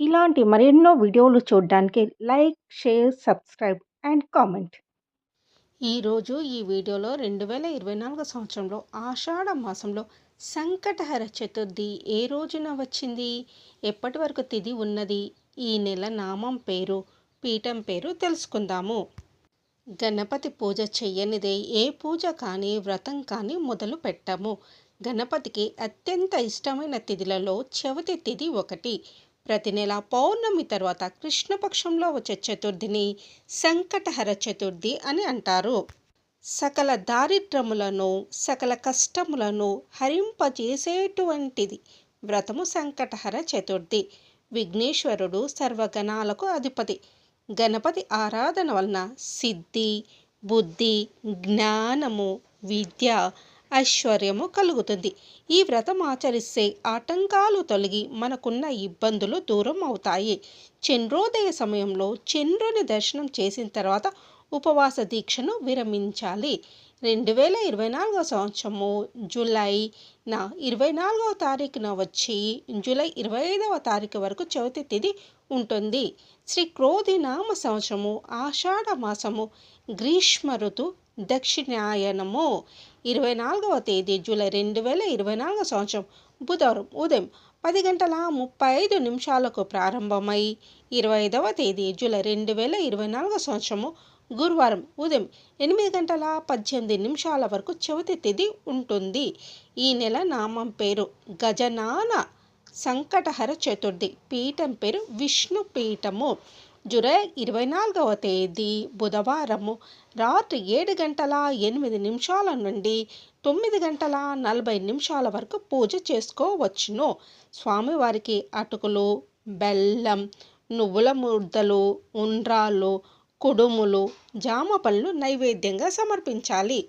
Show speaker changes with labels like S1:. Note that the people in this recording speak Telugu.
S1: ఇలాంటి మరెన్నో వీడియోలు చూడడానికి like share subscribe and comment.
S2: ఈరోజు ఈ వీడియోలో రెండు వేల ఇరవై నాలుగు సంవత్సరంలో ఆషాఢ మాసంలో సంకటహర చతుర్థి ఏ రోజున వచ్చింది? ఎప్పటి వరకు తిది ఉన్నది? ఈ నెల నామం పేరు పీఠం పేరు తెలుసుకుందాము. గణపతి పూజ చెయ్యనిదే ఏ పూజ కానీ వ్రతం కానీ మొదలు పెట్టము. గణపతికి అత్యంత ఇష్టమైన తిథిలలో చవితి తిథి ఒకటి. ప్రతి నెల పౌర్ణమి తర్వాత కృష్ణపక్షంలో వచ్చే చతుర్థిని సంకటహర చతుర్థి అని అంటారు. సకల దారిద్రములను సకల కష్టములను హరింపజేసేటువంటిది వ్రతము సంకటహర చతుర్థి. విఘ్నేశ్వరుడు సర్వగణాలకు అధిపతి. గణపతి ఆరాధన వలన సిద్ధి బుద్ధి జ్ఞానము విద్య ఐశ్వర్యము కలుగుతుంది. ఈ వ్రతం ఆచరిస్తే ఆటంకాలు తొలగి మనకున్న ఇబ్బందులు దూరం అవుతాయి. చంద్రోదయ సమయంలో చంద్రుని దర్శనం చేసిన తర్వాత ఉపవాస దీక్షను విరమించాలి. రెండు వేల ఇరవై నాలుగవ సంవత్సరము జూలై నా ఇరవై నాలుగవ తారీఖున వచ్చి జూలై ఇరవై ఐదవ తారీఖు వరకు చవితి తిథి ఉంటుంది. శ్రీ క్రోధి నామ సంవత్సరము ఆషాఢ మాసము గ్రీష్మ ఋతు దక్షిణాయనము ఇరవై నాలుగవ తేదీ జూలై రెండు వేల ఇరవై నాలుగవ సంవత్సరం బుధవారం ఉదయం పది గంటల ముప్పై ఐదు నిమిషాలకు ప్రారంభమై ఇరవై ఐదవ తేదీ జూలై రెండు వేల ఇరవై నాలుగవ సంవత్సరము గురువారం ఉదయం ఎనిమిది గంటల పద్దెనిమిది నిమిషాల వరకు చవితి తిథి ఉంటుంది. ఈ నెల నామం పేరు గజనాన సంకటహర చతుర్థి. పీఠం పేరు విష్ణు పీఠము జూలై ఇరవై నాలుగవ తేదీ బుధవారము రాత్రి ఏడు గంటల ఎనిమిది నిమిషాల నుండి తొమ్మిది గంటల నలభై నిమిషాల వరకు పూజ చేసుకోవచ్చును. స్వామివారికి అటుకులు బెల్లం నువ్వుల ముద్దలు ఉండ్రాళ్ళు కుడుములు జామ పళ్ళు నైవేద్యంగా సమర్పించాలి.